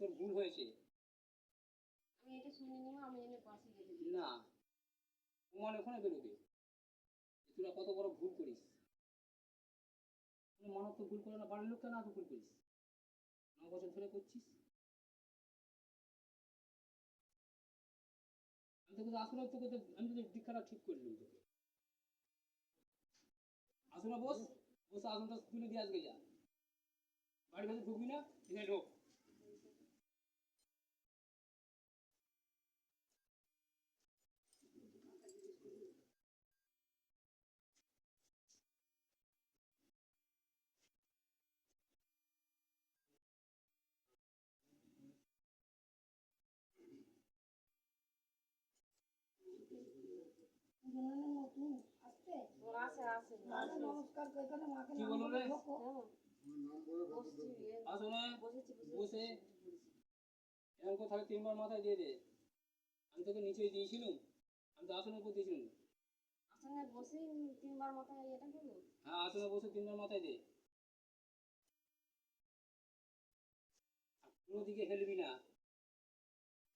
তোর ভুল হয়েছে। আমি এটা শুনে নিব আমি এনে পাশে দিই না ওখানে বেরোবে তোরা কত বড় ভুল করিস। মানব তো ভুল করে না বাড়ির লোকটা না তো ভুল করিস। ন বছর ধরে করছিস। আমি তোকে আসলে তোকে তো আমি তো দীক্ষাটা ঠিক করলাম তোকে। আসলে বস। বসে আসনটা তুলে দিয়ে আজকে যা। বাড়ির ভেতরে ঢুকবি না এখানে ঢোক নতুন আসছে আসে আসে নমস্কার এখানে মাকে আসনে তিনবার মাথায় দিয়ে দে আমি তোকে নিচে দিয়েছিলাম আমি তো আসনের উপর দিয়েছিলাম আসলে বসে তিনবার মাথায় এটা দেবো হ্যাঁ আসনে বসে তিনবার মাথায় দে কোনো দিকে হেলবি না।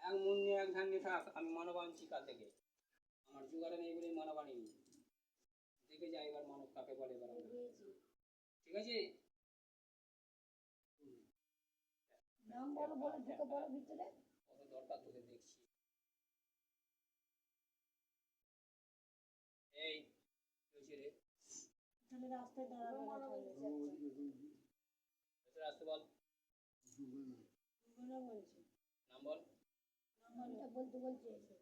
এক মন নিয়ে এক ধ্যান নিয়ে থাক, আমি মানব আনছি কাল থেকে। আমার জোগাড়ে নেই মানব আনিনি দেখে যাই এবার মানব কাকে বলে এবার ঠিক আছে? নাম বলো বলে ঢুকে পড়ো ভিতরে। কত দরকার তোদের দেখছি। এই হয়েছে রে? তাহলে রাস্তায় বল। নাম বল। বলতে আসে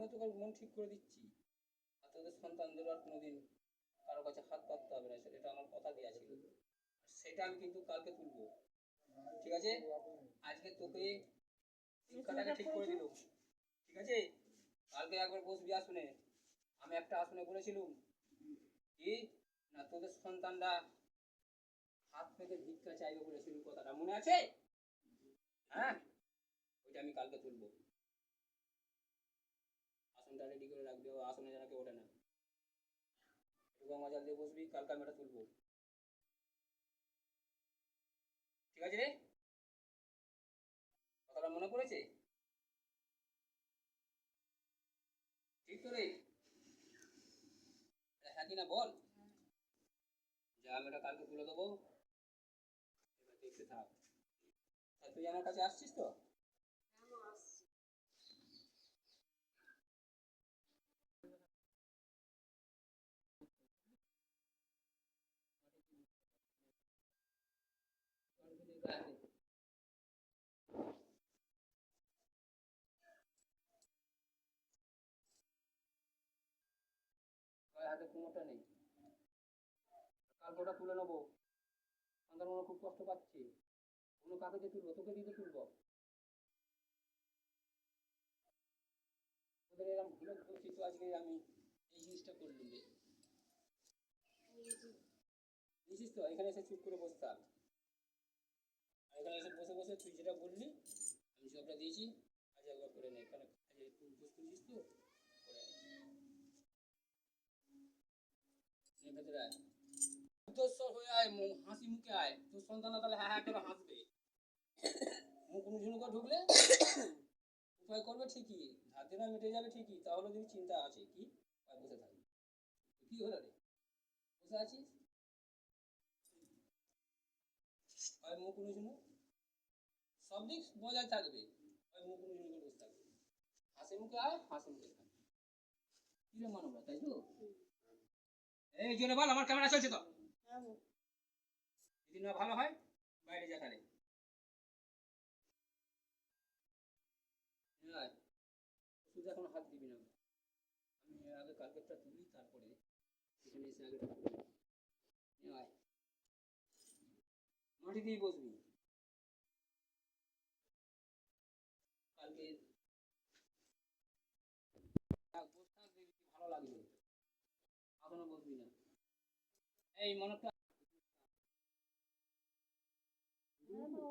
আমিও তোকে মন ঠিক করে দিচ্ছি। আর তোদের সন্তানদের আর কোনোদিন কারও কাছে হাত পাততে হবে না সেটা আমার কথা দেওয়া ছিল। সেটা আমি কিন্তু কালকে তুলবো। ঠিক আছে? আজকে তোকে শিক্ষাটাকে ঠিক করে দিল ঠিক আছে? কালকে একবার বসবি আসনে। আমি একটা আসনে বলেছিলাম কি, না তোদের সন্তানরা হাত থেকে ভিক্ষা চাইবে বলেছিল কথাটা। মনে আছে? হ্যাঁ? ওইটা আমি কালকে তুলবো। করে রাখবি আসনে ওঠে না। গঙ্গা জল দিয়ে বসবি ঠিক আছে রে? কথাটা মনে পড়েছে? ঠিক তো রে? হ্যাঁ কি না বল? যা আমি ওটা কালকে তুলে দেবো। এবার দেখতে থাক। তুই আমার কাছে আসছিস তো? কোমরটা নেই। কালকে ওটা তুলে নেব। সন্তান মনে খুব কষ্ট পাচ্ছে। অন্য কাকে দিয়ে তুলবো? তোকে দিতে তুলবো। তোদের এরকম ভুলে করছি তো আজকে আমি এই জিনিসটা করলাম রে। বুঝিস তো? এখানে এসে চুপ করে বসে থাক। এখানে এসে বসে বসে তুই যেটা বললি, আমি সবটা দিয়েছি। আজ একবার করে নে। এখানে একটু উপোস করেছিস তো করে নে নে হাসি মুখে আয়। তোর তাহলে হ্যাঁ হ্যাঁ করে হাসবে। মুখ করে ঢুকলে উপায় করবে ঠিকই। ধার মিটে যাবে ঠিকই। তাহলে যদি চিন্তা আছে, কি? বসে থাকবি কি হলো রে? বসে আছিস? আর মুখ ঝুনু সব দিক বজায় থাকবে। আর মুখ করে বসে থাকবে। হাসি মুখে আয়, হাসি মুখে থাকবে কি রে মানবরা, তাই তো? এই জন্য বল আমার ক্যামেরা চলছে তো। যদি না ভালো হয় বাইরে যা তাহলে। শুধু এখন হাত দিবি না। আমি আগে কালকেরটা তুলি তারপরে এখানে এসে আগে মাটি দিয়ে বসবি বেশ থাক, বস থাক, দেখবি ভালো লাগবে এখনও বলবি না। এই হ্যাঁ মনে হচ্ছে ও বাবা